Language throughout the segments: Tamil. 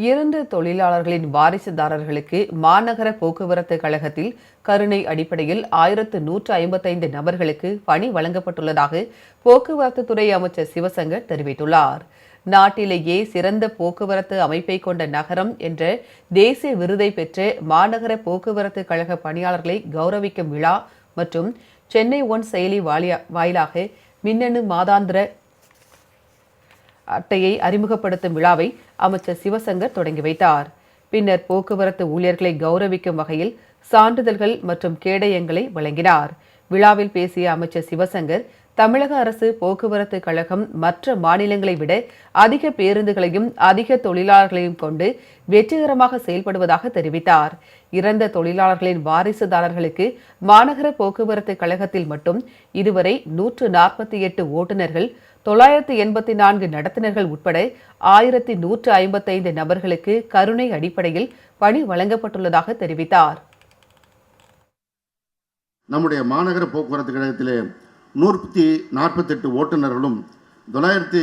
இறந்த தொழிலாளர்களின் வாரிசுதாரர்களுக்கு மாநகர போக்குவரத்து கழகத்தில் கருணை அடிப்படையில் ஆயிரத்து நூற்று ஐம்பத்தைந்து நபர்களுக்கு பணி வழங்கப்பட்டுள்ளதாக போக்குவரத்து துறை அமைச்சர் சிவசங்கர் தெரிவித்துள்ளார். நாட்டிலேயே சிறந்த போக்குவரத்து அமைப்பை கொண்ட நகரம் என்ற தேசிய விருதை பெற்ற மாநகர போக்குவரத்து கழக பணியாளர்களை கௌரவிக்கும் விழா மற்றும் சென்னை ஒன் செயலி வாலியா- வாயிலாக மின்னணு மாதாந்திர அட்டையை அறிமுகப்படுத்தும் விழாவை அமைச்சர் சிவசங்கர் தொடங்கி வைத்தார். பின்னர் போக்குவரத்து ஊழியர்களை கௌரவிக்கும் வகையில் சான்றிதழ்கள் மற்றும் கேடயங்களை வழங்கினார். விழாவில் பேசிய அமைச்சர் சிவசங்கர் தமிழக அரசு போக்குவரத்து கழகம் மற்ற மாநிலங்களை விட அதிக பேருந்துகளையும் அதிக தொழிலாளர்களையும் கொண்டு வெற்றிகரமாக செயல்படுவதாக தெரிவித்தார். இறந்த தொழிலாளர்களின் வாரிசுதாரர்களுக்கு மாநகர போக்குவரத்து கழகத்தில் மட்டும் இதுவரை நூற்று நாற்பத்தி எட்டு ஓட்டுநர்கள் தொள்ளாயிரத்து எண்பத்தி நான்கு நடத்துனர்கள் உட்பட ஆயிரத்தி நூற்று ஐம்பத்தைந்து நபர்களுக்கு கருணை அடிப்படையில் பணி வழங்கப்பட்டுள்ளதாக தெரிவித்தார். நம்முடைய மாநகர போக்குவரத்து கழகத்திலே நூற்றி நாற்பத்தெட்டு ஓட்டுநர்களும் தொள்ளாயிரத்தி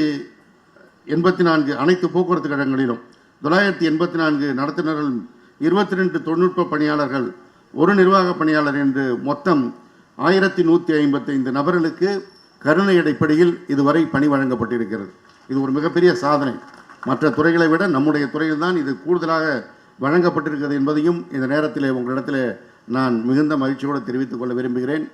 எண்பத்தி நான்கு அனைத்து போக்குவரத்து கழகங்களிலும் தொள்ளாயிரத்தி எண்பத்தி நான்கு நடத்துனர்களும் இருபத்தி ரெண்டு தொழில்நுட்ப பணியாளர்கள் ஒரு நிர்வாக பணியாளர் என்று மொத்தம் ஆயிரத்தி நூற்றி ஐம்பத்தைந்து நபர்களுக்கு கருணை அடிப்படையில் இதுவரை பணி வழங்கப்பட்டிருக்கிறது. இது ஒரு மிகப்பெரிய சாதனை. மற்ற துறைகளை விட நம்முடைய துறையில் தான் இது கூடுதலாக வழங்கப்பட்டிருக்கிறது என்பதையும் இந்த நேரத்தில் உங்களிடத்தில் நான் மிகுந்த மகிழ்ச்சியோடு தெரிவித்துக் கொள்ள விரும்புகிறேன்.